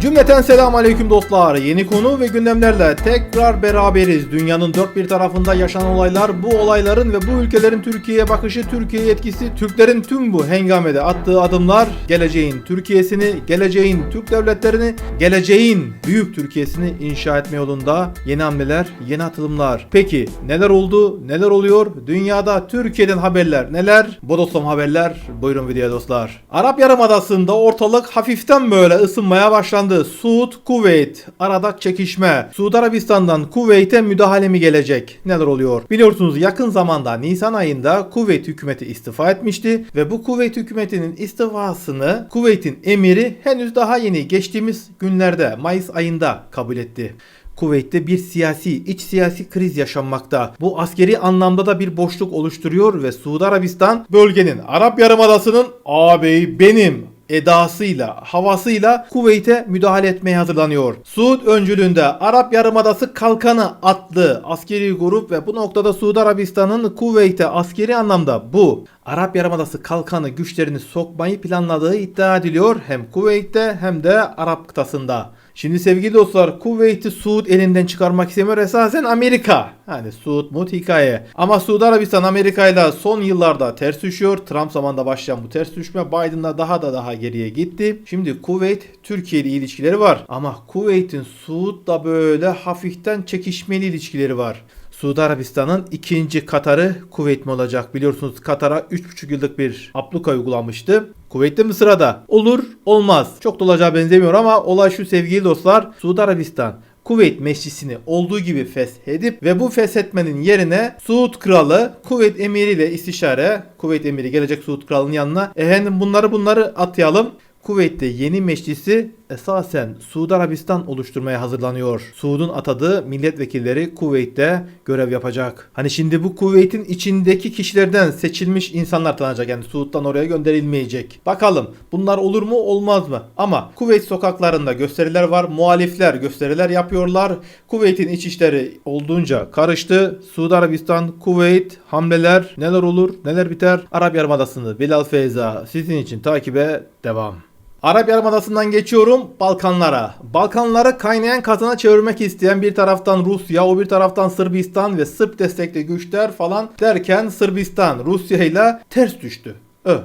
Cümleten selam aleyküm dostlar. Yeni konu ve gündemlerle tekrar beraberiz. Dünyanın dört bir tarafında yaşanan olaylar, bu olayların ve bu ülkelerin Türkiye'ye bakışı, Türkiye'ye etkisi, Türklerin tüm bu hengamede attığı adımlar, geleceğin Türkiye'sini, geleceğin Türk devletlerini, geleceğin büyük Türkiye'sini inşa etme yolunda yeni hamleler, yeni atılımlar. Peki neler oldu, neler oluyor? Dünyada Türkiye'den haberler neler? Bodoslama haberler. Buyurun videoya dostlar. Arap Yarımadası'nda ortalık hafiften böyle ısınmaya başlandı. Suud, Kuveyt arada çekişme. Suudi Arabistan'dan Kuveyt'e müdahale mi gelecek? Neler oluyor? Biliyorsunuz yakın zamanda Nisan ayında Kuveyt hükümeti istifa etmişti ve bu Kuveyt hükümetinin istifasını Kuveyt'in emiri henüz daha yeni geçtiğimiz günlerde Mayıs ayında kabul etti. Kuveyt'te bir siyasi, iç siyasi kriz yaşanmakta. Bu askeri anlamda da bir boşluk oluşturuyor ve Suudi Arabistan bölgenin Arap Yarımadası'nın ağabeyi benim edasıyla, havasıyla Kuveyt'e müdahale etmeye hazırlanıyor. Suud öncülüğünde Arap Yarımadası Kalkanı adlı askeri grup ve bu noktada Suudi Arabistan'ın Kuveyt'e askeri anlamda bu Arap Yarımadası Kalkanı güçlerini sokmayı planladığı iddia ediliyor hem Kuveyt'te hem de Arap kıtasında. Şimdi sevgili dostlar Kuveyt'i Suud elinden çıkarmak istemiyor esasen Amerika. Hani Suud mut hikaye. Ama Suudi Arabistan Amerika ile son yıllarda ters düşüyor. Trump zamanında başlayan bu ters düşme Biden'la daha da daha geriye gitti. Şimdi Kuveyt Türkiye ile ilişkileri var. Ama Kuveyt'in Suud'la böyle hafiften çekişmeli ilişkileri var. Suudi Arabistan'ın ikinci Katar'ı Kuveyt mi olacak? Biliyorsunuz Katar'a 3,5 yıllık bir abluka uygulamıştı. Kuveyt'te mi sırada? Olur, olmaz. Çok da olacağı benzemiyor ama olay şu sevgili dostlar. Suudi Arabistan Kuveyt Meclisi'ni olduğu gibi feshedip ve bu feshetmenin yerine Suud Kralı Kuveyt Emiri ile istişare Kuveyt Emiri gelecek Suud Kralı'nın yanına efendim bunları bunları atayalım. Kuveyt'te yeni meclisi esasen Suudi Arabistan oluşturmaya hazırlanıyor. Suud'un atadığı milletvekilleri Kuveyt'te görev yapacak. Hani şimdi bu Kuveyt'in içindeki kişilerden seçilmiş insanlar tanınacak. Yani Suud'dan oraya gönderilmeyecek. Bakalım bunlar olur mu olmaz mı? Ama Kuveyt sokaklarında gösteriler var. Muhalifler gösteriler yapıyorlar. Kuveyt'in iç işleri olduğunca karıştı. Suudi Arabistan, Kuveyt, hamleler neler olur neler biter? Arap Yarımadası'nı Bilal Feyza sizin için takibe devam. Arap Yarımadası'ndan geçiyorum Balkanlara. Balkanları kaynayan kazana çevirmek isteyen bir taraftan Rusya, o bir taraftan Sırbistan ve Sırp destekli güçler falan derken Sırbistan Rusya ile ters düştü. Ö.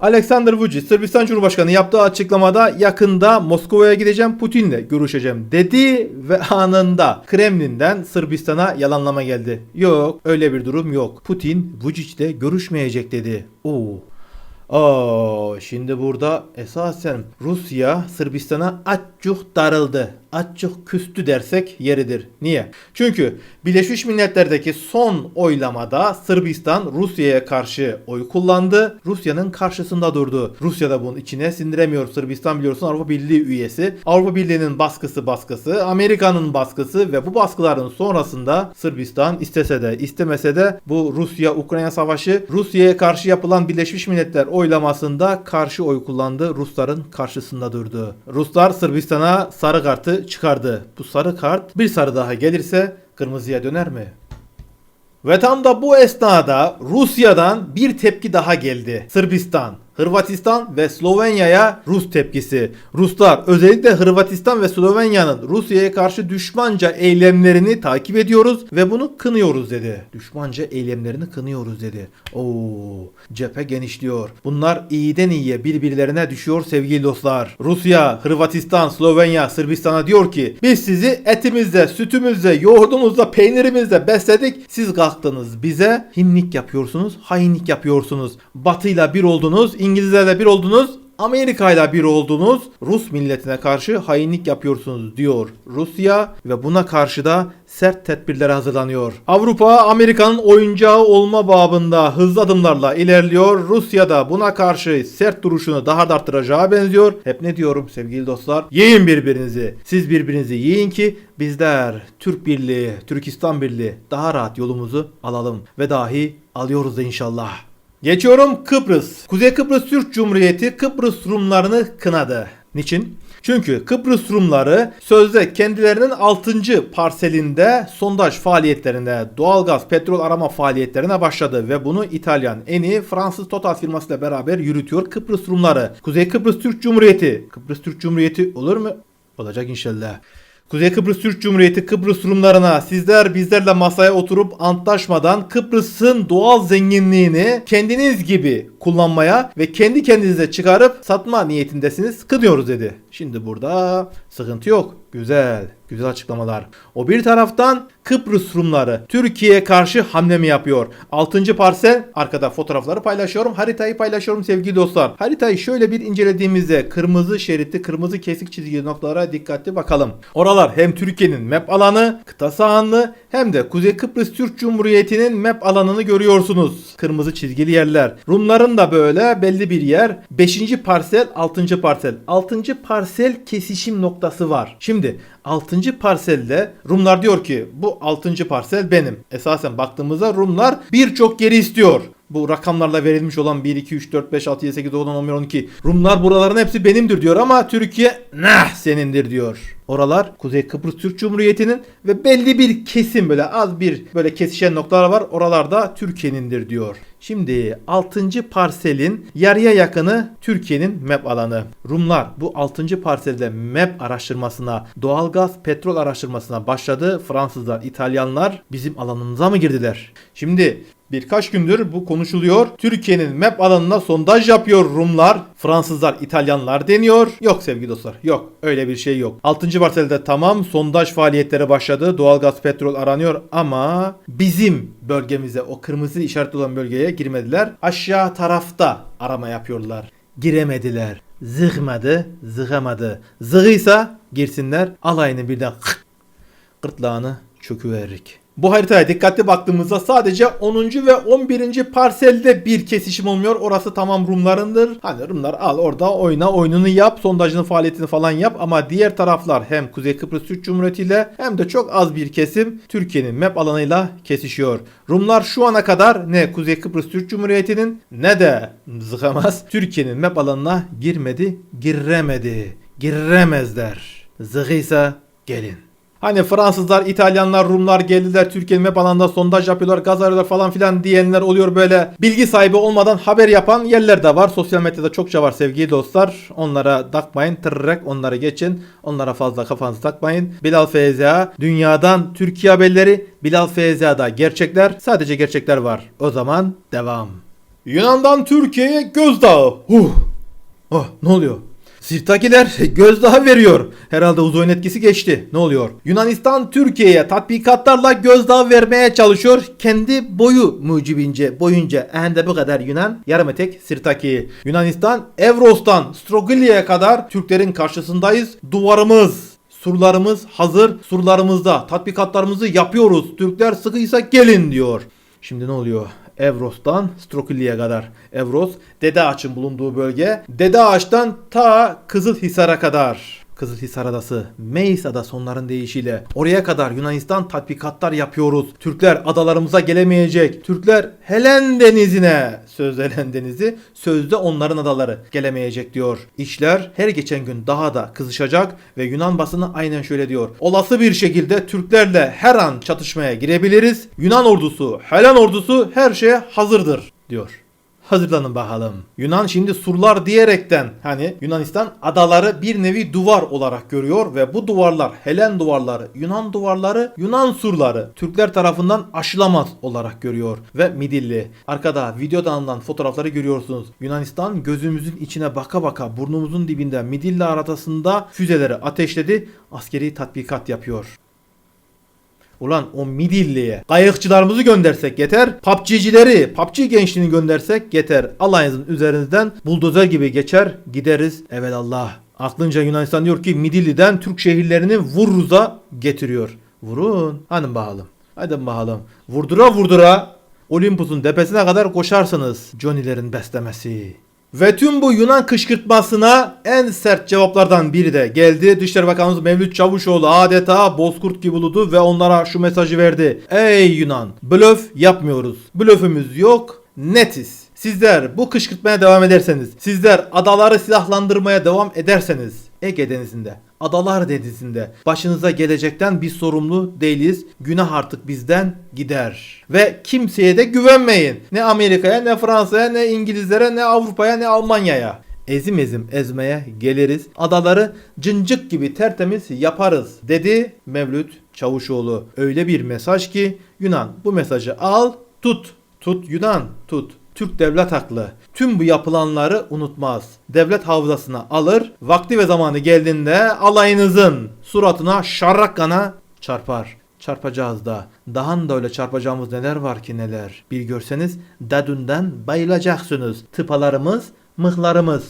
Alexander Vučić, Sırbistan Cumhurbaşkanı yaptığı açıklamada yakında Moskova'ya gideceğim Putin'le görüşeceğim dedi ve anında Kremlin'den Sırbistan'a yalanlama geldi. Yok öyle bir durum yok. Putin Vučić'le görüşmeyecek dedi. Oo. Oo, şimdi burada esasen Rusya Sırbistan'a açcuk darıldı. Açcuk küstü dersek yeridir. Niye? Çünkü Birleşmiş Milletler'deki son oylamada Sırbistan Rusya'ya karşı oy kullandı. Rusya'nın karşısında durdu. Rusya da bunun içine sindiremiyor. Sırbistan biliyorsun Avrupa Birliği üyesi. Avrupa Birliği'nin baskısı baskısı, Amerika'nın baskısı ve bu baskıların sonrasında Sırbistan istese de istemese de bu Rusya-Ukrayna savaşı Rusya'ya karşı yapılan Birleşmiş Milletler oylamasında karşı oy kullandı. Rusların karşısında durdu. Ruslar Sırbistan'a sarı kartı çıkardı. Bu sarı kart bir sarı daha gelirse kırmızıya döner mi? Ve tam da bu esnada Rusya'dan bir tepki daha geldi. Sırbistan, Hırvatistan ve Slovenya'ya Rus tepkisi. Ruslar özellikle Hırvatistan ve Slovenya'nın Rusya'ya karşı düşmanca eylemlerini takip ediyoruz ve bunu kınıyoruz dedi. Düşmanca eylemlerini kınıyoruz dedi. Oo, cephe genişliyor. Bunlar iyiden iyiye birbirlerine düşüyor sevgili dostlar. Rusya, Hırvatistan, Slovenya, Sırbistan'a diyor ki biz sizi etimizle, sütümüzle, yoğurdumuzla, peynirimizle besledik. Siz kalktınız bize hinlik yapıyorsunuz, hainlik yapıyorsunuz. Batı'yla bir oldunuz, İngilizlerle bir oldunuz, Amerika ile bir oldunuz, Rus milletine karşı hainlik yapıyorsunuz diyor Rusya ve buna karşı da sert tedbirlere hazırlanıyor. Avrupa Amerika'nın oyuncağı olma babında hızlı adımlarla ilerliyor. Rusya da buna karşı sert duruşunu daha da arttıracağı benziyor. Hep ne diyorum sevgili dostlar? Yiyin birbirinizi. Siz birbirinizi yiyin ki bizler Türk Birliği, Türkistan Birliği daha rahat yolumuzu alalım ve dahi alıyoruz da inşallah. Geçiyorum Kıbrıs. Kuzey Kıbrıs Türk Cumhuriyeti Kıbrıs Rumlarını kınadı. Niçin? Çünkü Kıbrıs Rumları sözde kendilerinin 6. parselinde sondaj faaliyetlerine, doğalgaz, petrol arama faaliyetlerine başladı ve bunu İtalyan Eni Fransız Total firmasıyla beraber yürütüyor Kıbrıs Rumları. Kuzey Kıbrıs Türk Cumhuriyeti. Kıbrıs Türk Cumhuriyeti olur mu? Olacak inşallah. Kuzey Kıbrıs Türk Cumhuriyeti Kıbrıs Rumlarına sizler bizlerle masaya oturup antlaşmadan Kıbrıs'ın doğal zenginliğini kendiniz gibi kullanmaya ve kendi kendinize çıkarıp satma niyetindesiniz kınıyoruz dedi. Şimdi burada sıkıntı yok. Güzel. Güzel açıklamalar. O bir taraftan Kıbrıs Rumları Türkiye'ye karşı hamle mi yapıyor? 6. parsel arkada fotoğrafları paylaşıyorum. Haritayı paylaşıyorum sevgili dostlar. Haritayı şöyle bir incelediğimizde kırmızı şeritli kırmızı kesik çizgili noktalara dikkatli bakalım. Oralar hem Türkiye'nin map alanı, kıta sahanlığı hem de Kuzey Kıbrıs Türk Cumhuriyeti'nin map alanını görüyorsunuz. Kırmızı çizgili yerler. Rumların da böyle belli bir yer. 5. parsel, 6. parsel. 6. parsel kesişim noktası var. Şimdi 6. parselde Rumlar diyor ki bu 6. parsel benim. Esasen baktığımızda Rumlar birçok yeri istiyor. Bu rakamlarla verilmiş olan 1, 2, 3, 4, 5, 6, 7, 8, 9, 10, 11, 12. Rumlar buraların hepsi benimdir diyor ama Türkiye nah senindir diyor. Oralar Kuzey Kıbrıs Türk Cumhuriyeti'nin ve belli bir kesim böyle az bir böyle kesişen noktalar var. Oralarda Türkiye'nindir diyor. Şimdi 6. parselin yarıya yakını Türkiye'nin map alanı. Rumlar bu 6. parselde map araştırmasına, doğalgaz, petrol araştırmasına başladı. Fransızlar, İtalyanlar bizim alanımıza mı girdiler? Şimdi Birkaç gündür bu konuşuluyor. Türkiye'nin map alanına sondaj yapıyor Rumlar, Fransızlar, İtalyanlar deniyor. Yok sevgili dostlar yok öyle bir şey yok. 6. parselde tamam sondaj faaliyetleri başladı. Doğalgaz, petrol aranıyor ama bizim bölgemize o kırmızı işaretli olan bölgeye girmediler. Aşağı tarafta arama yapıyorlar. Giremediler. Zıkmadı, zıkamadı. Zığıysa girsinler alayını birden gırtlağını çöküverik. Bu haritaya dikkatli baktığımızda sadece 10. ve 11. parselde bir kesişim olmuyor. Orası tamam Rumlarındır. Hani Rumlar al orada oyna oyununu yap. Sondajını faaliyetini falan yap. Ama diğer taraflar hem Kuzey Kıbrıs Türk Cumhuriyeti ile hem de çok az bir kesim Türkiye'nin map alanıyla kesişiyor. Rumlar şu ana kadar ne Kuzey Kıbrıs Türk Cumhuriyeti'nin ne de zıkamaz Türkiye'nin map alanına girmedi, giremedi, giremezler. Zıgıysa gelin. Hani Fransızlar, İtalyanlar, Rumlar geldiler Türkiye'nin map alanında sondaj yapıyorlar, gaz arıyorlar falan filan diyenler oluyor böyle. Bilgi sahibi olmadan haber yapan yerler de var. Sosyal medyada çokça var sevgili dostlar. Onlara takmayın, tırrek onları geçin. Onlara fazla kafanızı takmayın. Bilal FZA, dünyadan Türkiye haberleri, Bilal FZA'da gerçekler, sadece gerçekler var. O zaman devam. Yunan'dan Türkiye'ye gözdağı. Huh. Oh, ne oluyor? Sirtakiler gözdağı veriyor. Herhalde uzayın etkisi geçti. Ne oluyor? Yunanistan Türkiye'ye tatbikatlarla gözdağı vermeye çalışıyor. Kendi boyu mucibince boyunca hem de bu kadar Yunan yarım etek Sirtaki. Yunanistan Evros'tan Strogilya'ya kadar Türklerin karşısındayız. Duvarımız Surlarımız hazır. Surlarımızda tatbikatlarımızı yapıyoruz. Türkler sıkıysa gelin diyor. Şimdi ne oluyor? Evros'tan Strokilya'ya kadar. Evros Dede Ağaç'ın bulunduğu bölge. Dede Ağaç'tan ta Kızılhisar'a kadar. Kızılhisar Adası, Meis Adası onların deyişiyle. Oraya kadar Yunanistan tatbikatlar yapıyoruz. Türkler adalarımıza gelemeyecek. Türkler Helen Denizi'ne, sözde Helen Denizi, sözde onların adaları gelemeyecek diyor. İşler her geçen gün daha da kızışacak ve Yunan basını aynen şöyle diyor. Olası bir şekilde Türklerle her an çatışmaya girebiliriz. Yunan ordusu, Helen ordusu her şeye hazırdır diyor. Hazırlanın bakalım. Yunan şimdi surlar diyerekten hani Yunanistan adaları bir nevi duvar olarak görüyor ve bu duvarlar Helen duvarları, Yunan duvarları, Yunan surları Türkler tarafından aşılamaz olarak görüyor ve Midilli. Arkada videoda alınan fotoğrafları görüyorsunuz. Yunanistan gözümüzün içine baka baka burnumuzun dibinde Midilli arasında füzeleri ateşledi. Askeri tatbikat yapıyor. Ulan o Midilli'ye kayıkçılarımızı göndersek yeter. PUBG'cileri, PUBG gençliğini göndersek yeter. Alayınızın üzerinizden buldozer gibi geçer gideriz. Evet Allah. Aklınca Yunanistan diyor ki Midilli'den Türk şehirlerini vurruza getiriyor. Vurun. Hadi bakalım. Hadi bakalım. Vurdura vurdura Olympus'un tepesine kadar koşarsınız. Johnny'lerin beslemesi. Ve tüm bu Yunan kışkırtmasına en sert cevaplardan biri de geldi. Dışişleri Bakanımız Mevlüt Çavuşoğlu adeta bozkurt gibi uludu ve onlara şu mesajı verdi. Ey Yunan blöf yapmıyoruz. Blöfümüz yok netiz. Sizler bu kışkırtmaya devam ederseniz, sizler adaları silahlandırmaya devam ederseniz Ege Denizi'nde, Adalar Denizi'nde başınıza gelecekten biz sorumlu değiliz. Günah artık bizden gider. Ve kimseye de güvenmeyin. Ne Amerika'ya, ne Fransa'ya, ne İngilizlere, ne Avrupa'ya, ne Almanya'ya. ezim ezim ezmeye geliriz. Adaları cıncık gibi tertemiz yaparız dedi Mevlüt Çavuşoğlu. Öyle bir mesaj ki Yunan bu mesajı al tut. Tut Yunan tut. Türk devlet haklı. Tüm bu yapılanları unutmaz. Devlet havzasına alır. Vakti ve zamanı geldiğinde alayınızın suratına şarrakkana çarpar. Çarpacağız da. Daha da öyle çarpacağımız neler var ki neler. Bir görseniz dadünden bayılacaksınız. Tıpalarımız, mıhlarımız.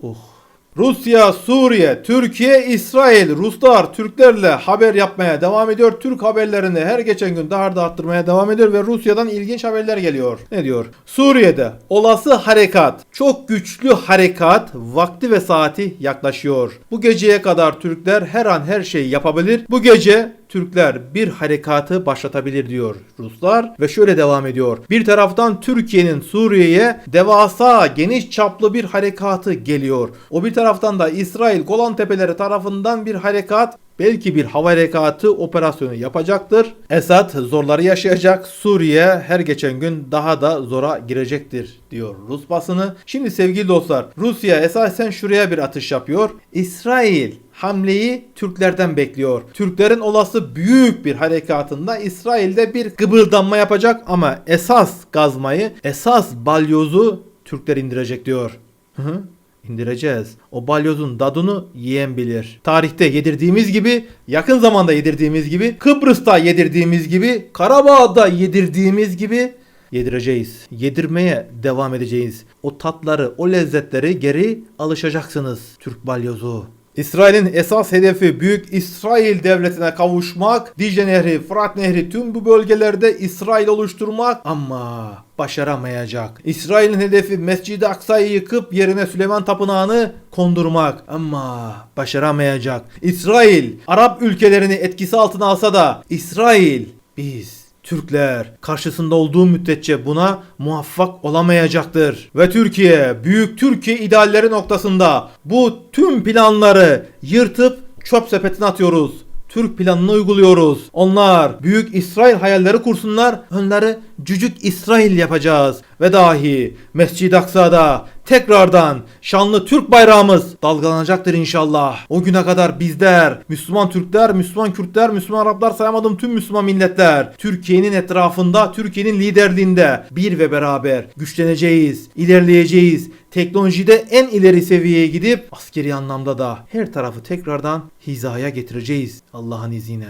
Uh. Rusya, Suriye, Türkiye, İsrail, Ruslar Türklerle haber yapmaya devam ediyor. Türk haberlerini her geçen gün daha da arttırmaya devam ediyor ve Rusya'dan ilginç haberler geliyor. Ne diyor? Suriye'de olası harekat, çok güçlü harekat vakti ve saati yaklaşıyor. Bu geceye kadar Türkler her an her şeyi yapabilir. Bu gece Türkler bir harekatı başlatabilir diyor Ruslar ve şöyle devam ediyor. Bir taraftan Türkiye'nin Suriye'ye devasa geniş çaplı bir harekatı geliyor. O bir taraftan da İsrail Golan Tepeleri tarafından bir harekat belki bir hava harekatı operasyonu yapacaktır. Esad zorları yaşayacak. Suriye her geçen gün daha da zora girecektir diyor Rus basını. Şimdi sevgili dostlar Rusya esasen şuraya bir atış yapıyor. İsrail hamleyi Türklerden bekliyor. Türklerin olası büyük bir harekatında İsrail'de bir gıbırdanma yapacak ama esas gazmayı, esas balyozu Türkler indirecek diyor. Hı hı. İndireceğiz. O balyozun dadını yiyen bilir. Tarihte yedirdiğimiz gibi, yakın zamanda yedirdiğimiz gibi, Kıbrıs'ta yedirdiğimiz gibi, Karabağ'da yedirdiğimiz gibi yedireceğiz. Yedirmeye devam edeceğiz. O tatları, o lezzetleri geri alışacaksınız. Türk balyozu. İsrail'in esas hedefi Büyük İsrail Devleti'ne kavuşmak, Dicle Nehri, Fırat Nehri tüm bu bölgelerde İsrail oluşturmak ama başaramayacak. İsrail'in hedefi Mescid-i Aksa'yı yıkıp yerine Süleyman Tapınağı'nı kondurmak ama başaramayacak. İsrail Arap ülkelerini etkisi altına alsa da İsrail biz Türkler karşısında olduğu müddetçe buna muvaffak olamayacaktır. Ve Türkiye, büyük Türkiye idealleri noktasında bu tüm planları yırtıp çöp sepetine atıyoruz. Türk planını uyguluyoruz. Onlar büyük İsrail hayalleri kursunlar. Onları cücük İsrail yapacağız. Ve dahi Mescid-i Aksa'da tekrardan şanlı Türk bayrağımız dalgalanacaktır inşallah. O güne kadar bizler, Müslüman Türkler, Müslüman Kürtler, Müslüman Araplar sayamadım tüm Müslüman milletler Türkiye'nin etrafında, Türkiye'nin liderliğinde bir ve beraber güçleneceğiz, ilerleyeceğiz. Teknolojide en ileri seviyeye gidip askeri anlamda da her tarafı tekrardan hizaya getireceğiz Allah'ın izniyle.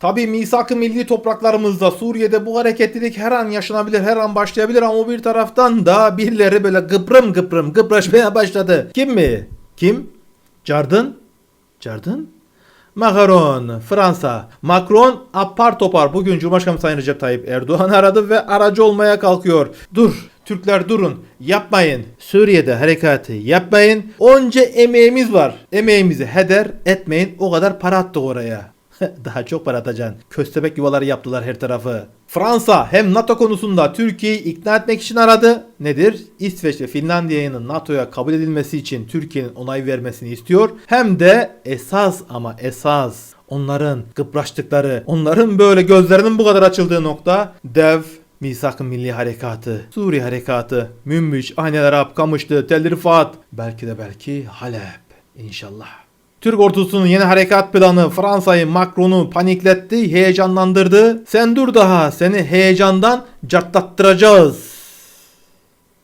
Tabi misak-ı milli topraklarımızda Suriye'de bu hareketlilik her an yaşanabilir, her an başlayabilir ama bir taraftan da birileri böyle gıprım gıprım gıpraşmaya başladı. Kim mi? Kim? Cardın? Cardın? Macron, Fransa. Macron apar topar bugün Cumhurbaşkanı Sayın Recep Tayyip Erdoğan aradı ve aracı olmaya kalkıyor. Dur, Türkler durun, yapmayın. Suriye'de harekatı yapmayın. Onca emeğimiz var. Emeğimizi heder etmeyin. O kadar para attık oraya. Daha çok para atacaksın. Köstebek yuvaları yaptılar her tarafı. Fransa hem NATO konusunda Türkiye'yi ikna etmek için aradı. Nedir? İsveç ve Finlandiya'nın NATO'ya kabul edilmesi için Türkiye'nin onay vermesini istiyor. Hem de esas ama esas onların gıpraştıkları, onların böyle gözlerinin bu kadar açıldığı nokta dev Misak-ı Milli Harekatı, Suriye Harekatı, Münbiç, Ahnel Arap, Kamışlı, Tel Rifat, belki de belki Halep. İnşallah. Türk ordusunun yeni harekat planı Fransa'yı Macron'u panikletti, heyecanlandırdı. Sen dur daha seni heyecandan cartlattıracağız.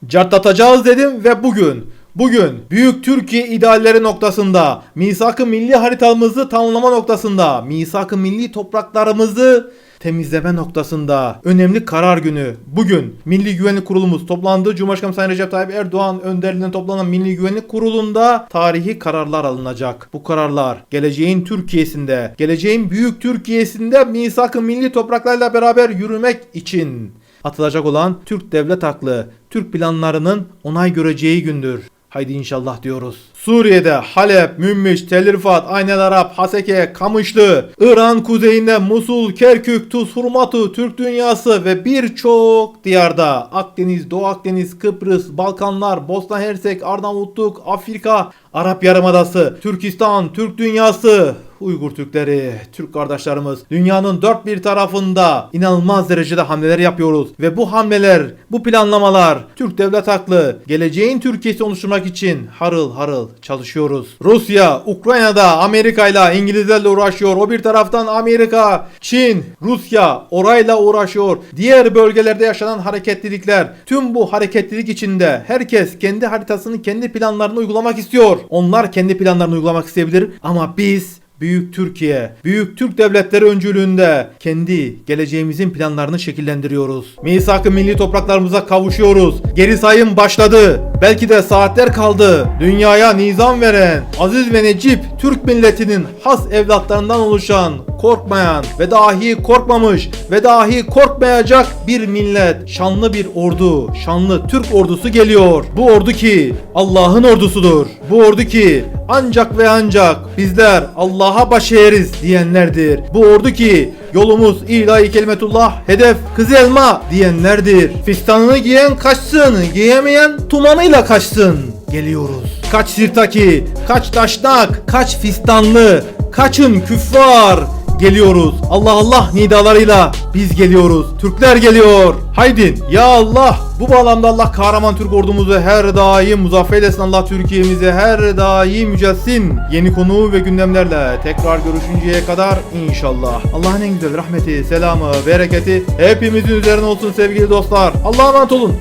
Cartlatacağız dedim ve bugün Bugün Büyük Türkiye idealleri noktasında, misak-ı milli haritamızı tamamlama noktasında, misak-ı milli topraklarımızı temizleme noktasında önemli karar günü. Bugün Milli Güvenlik Kurulumuz toplandı. Cumhurbaşkanı Sayın Recep Tayyip Erdoğan önderliğinde toplanan Milli Güvenlik Kurulu'nda tarihi kararlar alınacak. Bu kararlar geleceğin Türkiye'sinde, geleceğin büyük Türkiye'sinde misak-ı milli topraklarla beraber yürümek için atılacak olan Türk devlet haklı, Türk planlarının onay göreceği gündür. Haydi inşallah diyoruz. Suriye'de Halep, Münbiç, Tel Rifat, Aynel Arap, Haseke, Kamışlı, İran kuzeyinde Musul, Kerkük, Tuz, Hurmatu, Türk dünyası ve birçok diyarda Akdeniz, Doğu Akdeniz, Kıbrıs, Balkanlar, Bosna Hersek, Arnavutluk, Afrika, Arap Yarımadası, Türkistan, Türk dünyası, Uygur Türkleri, Türk kardeşlerimiz. Dünyanın dört bir tarafında inanılmaz derecede hamleler yapıyoruz ve bu hamleler, bu planlamalar Türk devlet haklı geleceğin Türkiye'si oluşturmak için harıl harıl çalışıyoruz. Rusya, Ukrayna'da Amerika ile İngilizlerle uğraşıyor. O bir taraftan Amerika, Çin, Rusya orayla uğraşıyor. Diğer bölgelerde yaşanan hareketlilikler, tüm bu hareketlilik içinde herkes kendi haritasını, kendi planlarını uygulamak istiyor. Onlar kendi planlarını uygulamak isteyebilir ama biz Büyük Türkiye, Büyük Türk Devletleri öncülüğünde kendi geleceğimizin planlarını şekillendiriyoruz. Misak-ı milli topraklarımıza kavuşuyoruz. Geri sayım başladı. Belki de saatler kaldı. Dünyaya nizam veren aziz ve necip Türk milletinin has evlatlarından oluşan korkmayan ve dahi korkmamış ve dahi korkmayacak bir millet, şanlı bir ordu, şanlı Türk ordusu geliyor. Bu ordu ki Allah'ın ordusudur. Bu ordu ki ancak ve ancak bizler Allah'a baş eğeriz diyenlerdir. Bu ordu ki yolumuz ilahi kelimetullah hedef kızı elma diyenlerdir. Fistanını giyen kaçsın, giyemeyen tumanıyla kaçsın. Geliyoruz. Kaç sirtaki, kaç taşnak, kaç fistanlı, kaçın küffar. Geliyoruz. Allah Allah nidalarıyla biz geliyoruz. Türkler geliyor. Haydi ya Allah. Bu bağlamda Allah kahraman Türk ordumuzu her daim muzaffer eylesin. Allah Türkiye'mizi her daim yücelsin. Yeni konu ve gündemlerle tekrar görüşünceye kadar inşallah. Allah'ın en güzel rahmeti, selamı, bereketi hepimizin üzerine olsun sevgili dostlar. Allah'a emanet olun.